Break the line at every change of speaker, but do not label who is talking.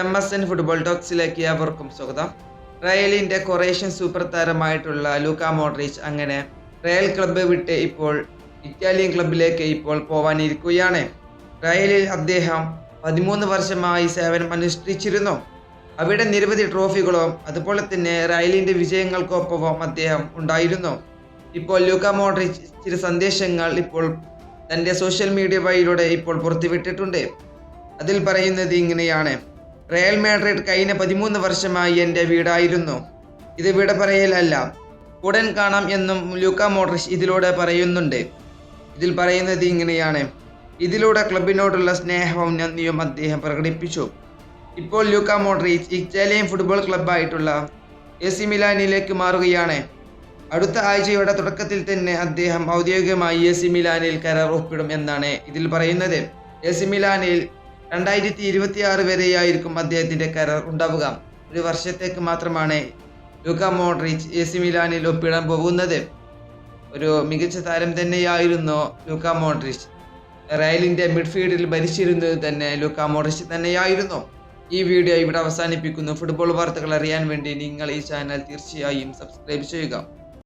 M S N football ടോക്സിലേക്ക് ഏവർക്കും സ്വാഗതം. റയലിന്റെ കൊറേഷ്യൻ സൂപ്പർ താരമായിട്ടുള്ള ലൂക്ക മോഡ്രിച്ച് അങ്ങനെ റയൽ ക്ലബ്ബ് വിട്ട് ഇപ്പോൾ ഇറ്റാലിയൻ ക്ലബിലേക്ക് ഇപ്പോൾ പോവാനിരിക്കുകയാണ്. റയലിൽ അദ്ദേഹം പതിമൂന്ന് വർഷമായി സേവനം അനുഷ്ഠിച്ചിരുന്നു. അവിടെ നിരവധി ട്രോഫികളോ അതുപോലെ തന്നെ റയലിന്റെ വിജയങ്ങൾക്കൊപ്പവും അദ്ദേഹം ഉണ്ടായിരുന്നു. ഇപ്പോൾ ലൂക്ക മോഡ്രിച്ച് ചില സന്ദേശങ്ങൾ ഇപ്പോൾ തന്റെ സോഷ്യൽ മീഡിയ വഴിയിലൂടെ ഇപ്പോൾ പുറത്തുവിട്ടിട്ടുണ്ട്. അതിൽ പറയുന്നത് ഇങ്ങനെയാണ്. റയൽ മാഡ്രിഡ് കഴിഞ്ഞ പതിമൂന്ന് വർഷമായി എന്റെ വീടായിരുന്നു. ഇത് വിട പറയലല്ല ഉടൻ കാണാം എന്നും ലൂക്ക മോഡ്രിച്ച് ഇതിലൂടെ പറയുന്നുണ്ട്. ഇതിൽ പറയുന്നത് ഇങ്ങനെയാണ്. ഇതിലൂടെ ക്ലബിനോടുള്ള സ്നേഹവും നന്ദിയും അദ്ദേഹം പ്രകടിപ്പിച്ചു. ഇപ്പോൾ ലൂക്ക മോഡ്രിച്ച് ഇറ്റാലിയൻ ഫുട്ബോൾ ക്ലബ്ബായിട്ടുള്ള സി മിലാനിലേക്ക് മാറുകയാണ്. അടുത്ത ആഴ്ചയുടെ തുടക്കത്തിൽ തന്നെ അദ്ദേഹം ഔദ്യോഗികമായി എ സി മിലാനിൽ കരാർ ഒപ്പിടും എന്നാണ് ഇതിൽ പറയുന്നത്. എ സി മിലാനിൽ രണ്ടായിരത്തി ഇരുപത്തി ആറ് വരെയായിരിക്കും അദ്ദേഹത്തിന്റെ കരാർ ഉണ്ടാവുക. ഒരു വർഷത്തേക്ക് മാത്രമാണ് ലുക മോഡ്രിച്ച് എ സി മിലാനിൽ ഒപ്പിടാൻ പോകുന്നത്. ഒരു മികച്ച താരം തന്നെയായിരുന്നു ലൂക്ക മോഡ്രിച്ച്. റയലിന്റെ മിഡ്ഫീൽഡിൽ ഭരിച്ചിരുന്നത് തന്നെ ലൂക്ക മോഡ്രിച്ച് തന്നെയായിരുന്നു. ഈ വീഡിയോ ഇവിടെ അവസാനിപ്പിക്കുന്നു. ഫുട്ബോൾ വാർത്തകൾ അറിയാൻ വേണ്ടി നിങ്ങൾ ഈ ചാനൽ തീർച്ചയായും സബ്സ്ക്രൈബ് ചെയ്യുക.